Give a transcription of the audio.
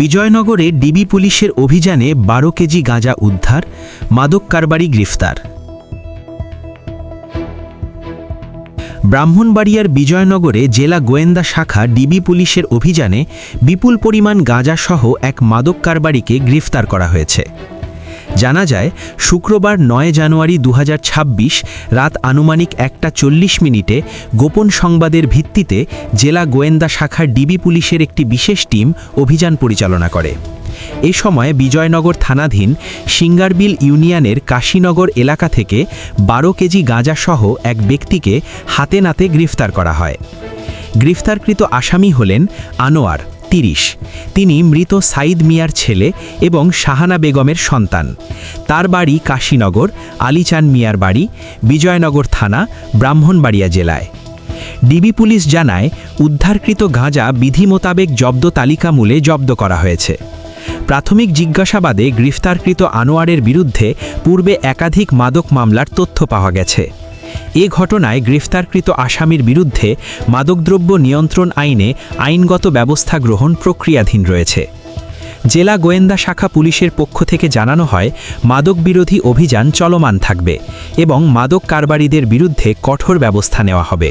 বিজয়নগরে DB পুলিশের অভিযানে বারো কেজি গাঁজা উদ্ধার, মাদক কারবারি গ্রেফতার। ব্রাহ্মণবাড়িয়ার বিজয়নগরে জেলা গোয়েন্দা শাখা ডিবি পুলিশের অভিযানে বিপুল পরিমাণ গাঁজাসহ এক মাদক কারবারিকে গ্রেফতার করা হয়েছে। জানা যায়, শুক্রবার নয় জানুয়ারি দু হাজার ছাব্বিশ রাত আনুমানিক একটা চল্লিশ মিনিটে গোপন সংবাদের ভিত্তিতে জেলা গোয়েন্দা শাখার ডিবি পুলিশের একটি বিশেষ টিম অভিযান পরিচালনা করে। এ সময় বিজয়নগর থানাধীন সিঙ্গারবিল ইউনিয়নের কাশীনগর এলাকা থেকে বারো কেজি গাঁজাসহ এক ব্যক্তিকে হাতে নাতে গ্রেফতার করা হয়। গ্রেফতারকৃত আসামি হলেন আনোয়ার। তিরিশ। তিনি মৃত সাইদ মিয়ার ছেলে এবং শাহানা বেগমের সন্তান। তার বাড়ি কাশীনগর, আলিচান মিয়ার বাড়ি, বিজয়নগর থানা, ব্রাহ্মণবাড়িয়া জেলায়। ডিবি পুলিশ জানায়, উদ্ধারকৃত গাঁজা বিধি মোতাবেক জব্দ তালিকা মূলে জব্দ করা হয়েছে। প্রাথমিক জিজ্ঞাসাবাদে গ্রেফতারকৃত আনোয়ারের বিরুদ্ধে পূর্বে একাধিক মাদক মামলার তথ্য পাওয়া গেছে। এ ঘটনায় গ্রেফতারকৃত আসামির বিরুদ্ধে মাদকদ্রব্য নিয়ন্ত্রণ আইনে আইনগত ব্যবস্থা গ্রহণ প্রক্রিয়াধীন রয়েছে। জেলা গোয়েন্দা শাখা পুলিশের পক্ষ থেকে জানানো হয় মাদক বিরোধী অভিযান চলমান থাকবে এবং মাদক কারবারিদের বিরুদ্ধে কঠোর ব্যবস্থা নেওয়া হবে।